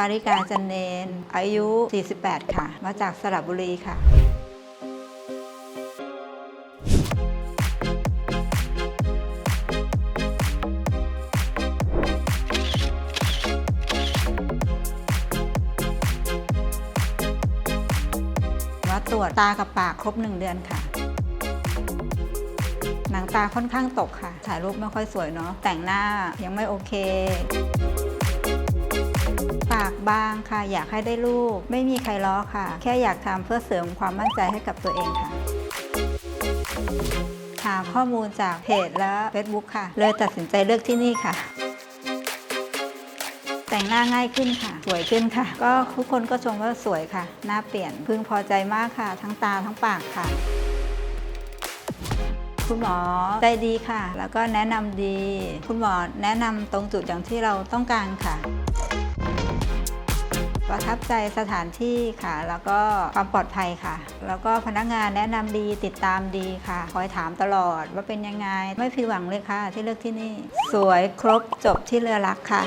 ปาริกาจันเนน อายุ 48 ค่ะ มาจากสระบุรีค่ะ มาตรวจตากับปากครบ1เดือนค่ะ หนังตาค่อนข้างตกค่ะ ถ่ายรูปไม่ค่อยสวยเนาะ แต่งหน้ายังไม่โอเค บางค่ะ อยากให้ได้รูปไม่มีใครล้อค่ะ แค่อยากทำเพื่อเสริมความมั่นใจให้กับตัวเองค่ะหาข้อมูลจากเพจและ Facebook ค่ะ เลยตัดสินใจเลือกที่นี่ค่ะ แต่งหน้าง่ายขึ้นค่ะ สวยขึ้นค่ะ ก็ทุกคนก็ชมว่าสวยค่ะ หน้าเปลี่ยนพึงพอใจมากค่ะ ทั้งตาทั้งปากค่ะคุณหมอใจดีค่ะ แล้วก็แนะนำดี คุณหมอแนะนำตรงจุดอย่างที่เราต้องการค่ะ ประทับใจสถานที่ค่ะ แล้วก็ความปลอดภัยค่ะ แล้วก็พนักงานแนะนำดีติดตามดีค่ะ คอยถามตลอดว่าเป็นยังไง ไม่ผิดหวังเลยค่ะ ที่เลือกที่นี่ สวยครบจบที่เรือรักค่ะ